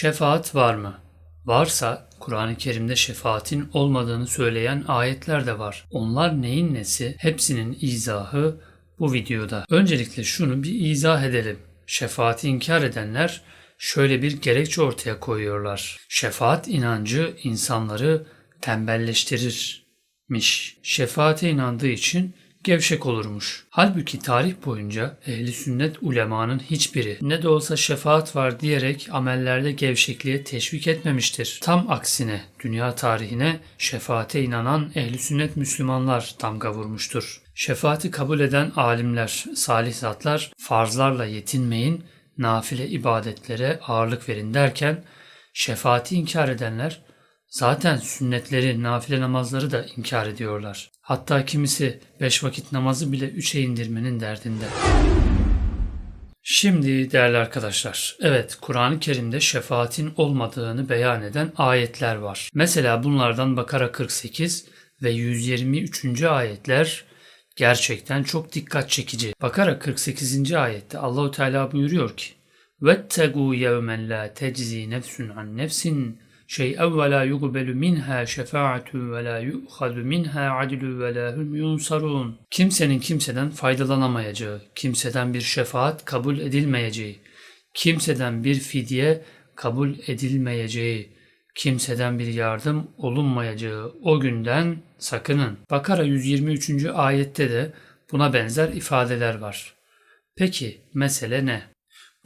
Şefaat var mı? Varsa Kur'an-ı Kerim'de şefaatin olmadığını söyleyen ayetler de var. Onlar neyin nesi? Hepsinin izahı bu videoda. Öncelikle şunu bir izah edelim. Şefaati inkar edenler şöyle bir gerekçe ortaya koyuyorlar. Şefaat inancı insanları tembelleştirirmiş. Şefaate inandığı için gevşek olurmuş. Halbuki tarih boyunca ehli sünnet ulemanın hiçbiri ne de olsa şefaat var diyerek amellerde gevşekliğe teşvik etmemiştir. Tam aksine dünya tarihine şefaate inanan ehli sünnet Müslümanlar damga vurmuştur. Şefaati kabul eden alimler, salih zatlar farzlarla yetinmeyin, nafile ibadetlere ağırlık verin derken şefaati inkar edenler Zaten sünnetleri, nafile namazları da inkar ediyorlar. Hatta kimisi beş vakit namazı bile üçe indirmenin derdinde. Şimdi değerli arkadaşlar, evet Kur'an-ı Kerim'de şefaatin olmadığını beyan eden ayetler var. Mesela bunlardan Bakara 48 ve 123. ayetler gerçekten çok dikkat çekici. Bakara 48. ayette Allahu Teala buyuruyor ki: "Vettegu yevmen la teczi nefsun an nefsin şey'en ve la yuqbelu minha şefaatun ve la yu'khadu minha adlu ve la hum yunsarun. Kimsenin kimseden faydalanamayacağı, kimseden bir şefaat kabul edilmeyeceği, kimseden bir fidye kabul edilmeyeceği, kimseden bir yardım olunmayacağı o günden sakının. Bakara 123. ayette de buna benzer ifadeler var. Peki mesele ne?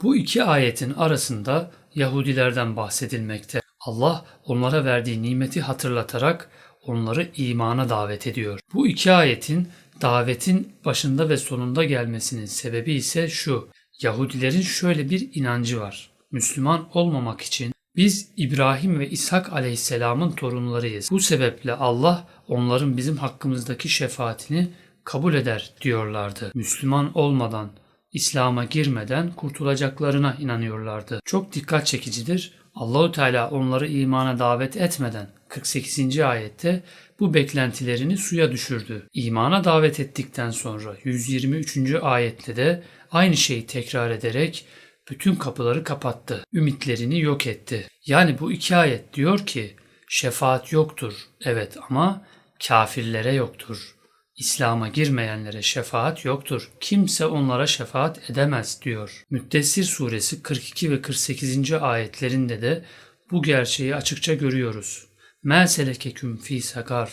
Bu iki ayetin arasında Yahudilerden bahsedilmekte. Allah onlara verdiği nimeti hatırlatarak onları imana davet ediyor. Bu iki ayetin davetin başında ve sonunda gelmesinin sebebi ise şu. Yahudilerin şöyle bir inancı var. Müslüman olmamak için biz İbrahim ve İshak aleyhisselamın torunlarıyız. Bu sebeple Allah onların bizim hakkımızdaki şefaatini kabul eder diyorlardı. Müslüman olmadan, İslam'a girmeden kurtulacaklarına inanıyorlardı. Çok dikkat çekicidir. Allahu Teala onları imana davet etmeden 48. ayette bu beklentilerini suya düşürdü. İmana davet ettikten sonra 123. ayette de aynı şeyi tekrar ederek bütün kapıları kapattı. Ümitlerini yok etti. Yani bu iki ayet diyor ki şefaat yoktur. Evet ama kafirlere yoktur. İslam'a girmeyenlere şefaat yoktur. Kimse onlara şefaat edemez diyor. Müddessir suresi 42 ve 48. ayetlerinde de bu gerçeği açıkça görüyoruz. Meselekeküm fi sakar.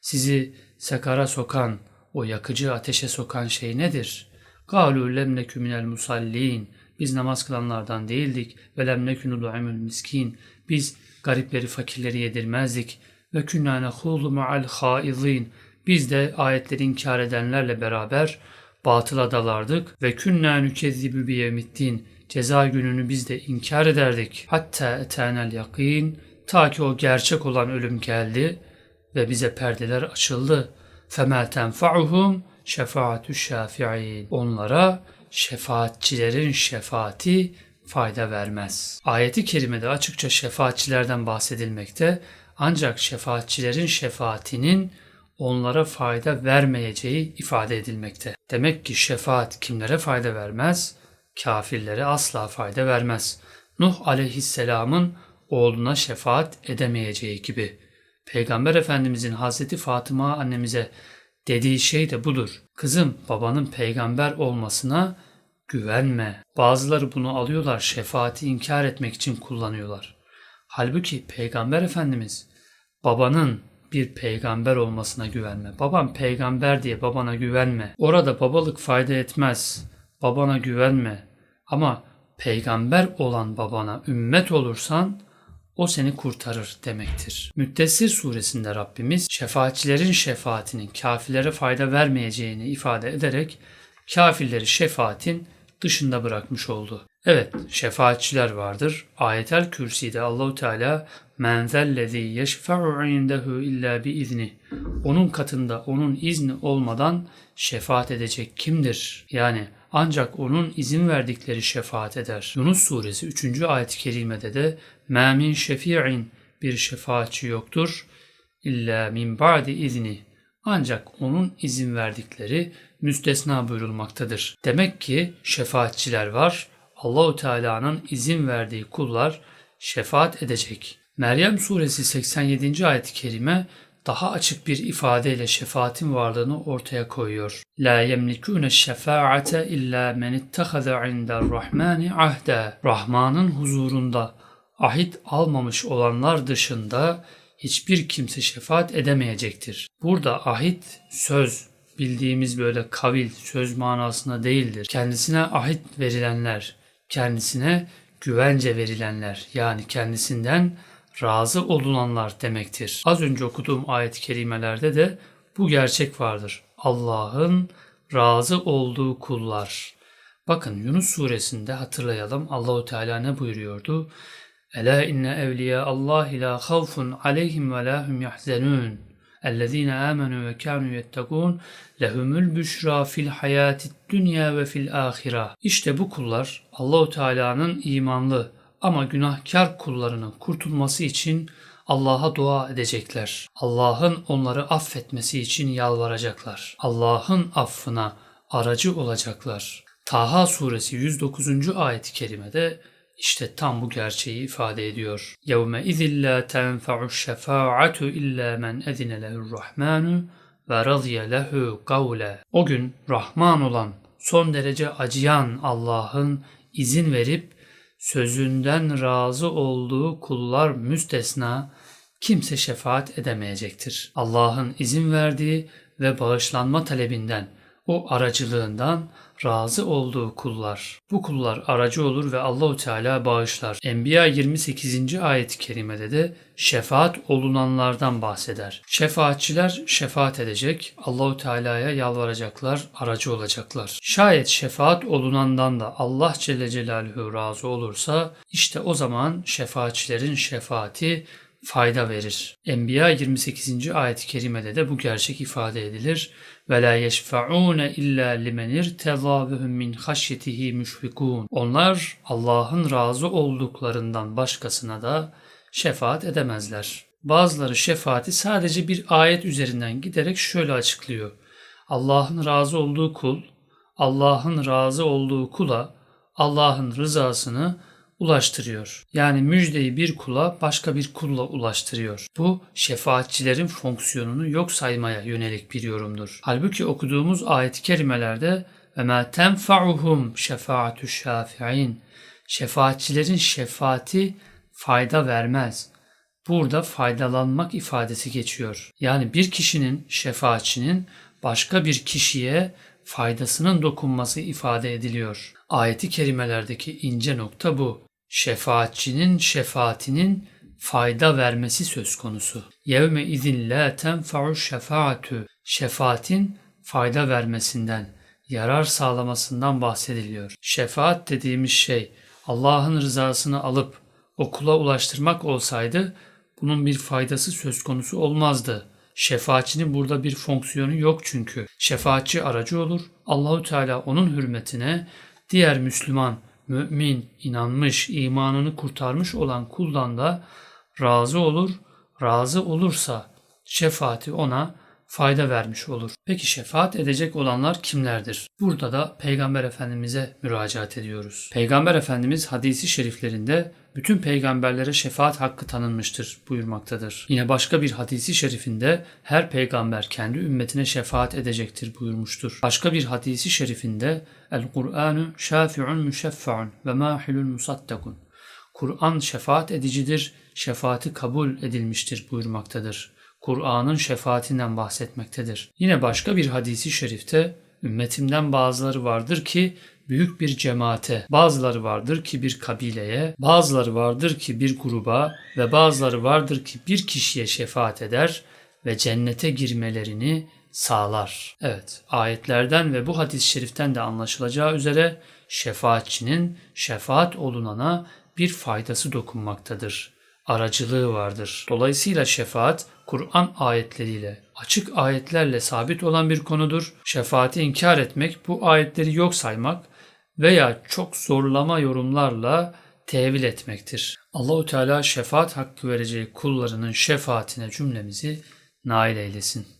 Sizi sakara sokan, o yakıcı ateşe sokan şey nedir? Galu lem nekü minel musallin. Biz namaz kılanlardan değildik. Ve lem nekü miskin. Biz garipleri fakirleri yedirmezdik. Ve künnâ nehûlu ma'al haizin. Biz de ayetleri inkar edenlerle beraber batıla dalardık ve künna nükezzibu biyevmiddin ceza gününü biz de inkar ederdik. Hatta etenel yakin ta ki o gerçek olan ölüm geldi ve bize perdeler açıldı. Femel tenfa'uhum şefaatü şafi'in. Onlara şefaatçilerin şefaati fayda vermez. Ayeti kerimede açıkça şefaatçilerden bahsedilmekte ancak şefaatçilerin şefaatinin onlara fayda vermeyeceği ifade edilmekte. Demek ki şefaat kimlere fayda vermez? Kafirlere asla fayda vermez. Nuh aleyhisselamın oğluna şefaat edemeyeceği gibi. Peygamber Efendimizin Hazreti Fatıma annemize dediği şey de budur. Kızım babanın peygamber olmasına güvenme. Bazıları bunu alıyorlar şefaati inkar etmek için kullanıyorlar. Halbuki Peygamber Efendimiz babanın bir peygamber olmasına güvenme. Babam peygamber diye babana güvenme. Orada babalık fayda etmez. Babana güvenme. Ama peygamber olan babana ümmet olursan o seni kurtarır demektir. Müddessir suresinde Rabbimiz şefaatçilerin şefaatinin kafirlere fayda vermeyeceğini ifade ederek kafirleri şefaatin dışında bırakmış oldu. Evet, şefaatçiler vardır. Ayetel Kürsi'de Allahu Teala men zellezî yeşfe'u indehu illa bi izni. Onun katında onun izni olmadan şefaat edecek kimdir? Yani ancak onun izin verdikleri şefaat eder. Yunus suresi 3. ayet-i kerimede de مَا مِنْ şefi'in bir şefaatçi yoktur illa min ba'di izni. Ancak onun izin verdikleri müstesna buyurulmaktadır. Demek ki şefaatçiler var. Allahu Teala'nın izin verdiği kullar şefaat edecek. Meryem suresi 87. ayet-i kerime daha açık bir ifadeyle şefaatin varlığını ortaya koyuyor. La yemlikune şefaate illa men ittahaza indar rahmani ahda. Rahman'ın huzurunda ahit almamış olanlar dışında hiçbir kimse şefaat edemeyecektir. Burada ahit söz bildiğimiz böyle kavil söz manasında değildir. Kendisine ahit verilenler, kendisine güvence verilenler yani kendisinden razı olunanlar demektir. Az önce okuduğum ayet-i kerimelerde de bu gerçek vardır. Allah'ın razı olduğu kullar. Bakın Yunus suresinde hatırlayalım Allahu Teala ne buyuruyordu? Ela inne evliya Allah la havfun aleyhim ve la hum yahzenun. اَلَّذ۪ينَ آمَنُوا وَكَانُوا يَتَّقُونَ لَهُمُ الْبُشْرَى فِي الْحَيَاةِ الدُّنْيَا وَفِي الْآخِرَةِ İşte bu kullar Allahu Teala'nın imanlı ama günahkar kullarının kurtulması için Allah'a dua edecekler. Allah'ın onları affetmesi için yalvaracaklar. Allah'ın affına aracı olacaklar. Taha suresi 109. ayet-i kerimede işte tam bu gerçeği ifade ediyor. يَوْمَ اِذٍ لَا تَنْفَعُ الشَّفَاعَةُ اِلَّا مَنْ اَذِنَ لَهُ الرَّحْمَانُ وَرَضِيَ لَهُ قَوْلًا O gün Rahman olan, son derece acıyan Allah'ın izin verip sözünden razı olduğu kullar müstesna kimse şefaat edemeyecektir. Allah'ın izin verdiği ve bağışlanma talebinden, o aracılığından razı olduğu kullar. Bu kullar aracı olur ve Allahu Teala bağışlar. Enbiya 28. ayet-i kerimede de şefaat olunanlardan bahseder. Şefaatçiler şefaat edecek, Allahu Teala'ya yalvaracaklar, aracı olacaklar. Şayet şefaat olunandan da Allah Celle Celaluhu razı olursa işte o zaman şefaatçilerin şefaati fayda verir. Enbiya 28. ayet-i kerimede de bu gerçek ifade edilir. Ve la yeşfa'un illa limen irteza min haşyetihi müşfikun. Onlar Allah'ın razı olduklarından başkasına da şefaat edemezler. Bazıları şefaati sadece bir ayet üzerinden giderek şöyle açıklıyor. Allah'ın razı olduğu kul, Allah'ın razı olduğu kula Allah'ın rızasını ulaştırıyor. Yani müjdeyi bir kula başka bir kulla ulaştırıyor. Bu şefaatçilerin fonksiyonunu yok saymaya yönelik bir yorumdur. Halbuki okuduğumuz ayet-i kerimelerde ve ma tenfa'uhum şefaatü şafi'in şefaatçilerin şefaati fayda vermez. Burada faydalanmak ifadesi geçiyor. Yani bir kişinin şefaatçinin başka bir kişiye faydasının dokunması ifade ediliyor. Ayeti kerimelerdeki ince nokta bu şefaatçinin şefaatinin fayda vermesi söz konusu. Yevme izin la tenfa'u şefaatü. Şefaatin fayda vermesinden, yarar sağlamasından bahsediliyor. Şefaat dediğimiz şey Allah'ın rızasını alıp okula ulaştırmak olsaydı bunun bir faydası söz konusu olmazdı. Şefaatçinin burada bir fonksiyonu yok çünkü. Şefaatçi aracı olur. Allahu Teala onun hürmetine diğer Müslüman mümin, inanmış, imanını kurtarmış olan kuldan da razı olur. Razı olursa şefaati ona fayda vermiş olur. Peki şefaat edecek olanlar kimlerdir? Burada da Peygamber Efendimiz'e müracaat ediyoruz. Peygamber Efendimiz hadisi şeriflerinde bütün peygamberlere şefaat hakkı tanınmıştır buyurmaktadır. Yine başka bir hadisi şerifinde her peygamber kendi ümmetine şefaat edecektir buyurmuştur. Başka bir hadisi şerifinde El-Kur'anu şafi'un müşeffa'un ve mahilun musaddakun. Kur'an şefaat edicidir, şefaati kabul edilmiştir buyurmaktadır. Kur'an'ın şefaatinden bahsetmektedir. Yine başka bir hadisi şerifte ümmetimden bazıları vardır ki büyük bir cemaate, bazıları vardır ki bir kabileye, bazıları vardır ki bir gruba ve bazıları vardır ki bir kişiye şefaat eder ve cennete girmelerini sağlar. Evet, ayetlerden ve bu hadis-i şeriften de anlaşılacağı üzere şefaatçinin şefaat olunana bir faydası dokunmaktadır. Aracılığı vardır. Dolayısıyla şefaat Kur'an ayetleriyle, açık ayetlerle sabit olan bir konudur. Şefaati inkar etmek, bu ayetleri yok saymak veya çok zorlama yorumlarla tevil etmektir. Allahu Teala şefaat hakkı vereceği kullarının şefaatine cümlemizi nail eylesin.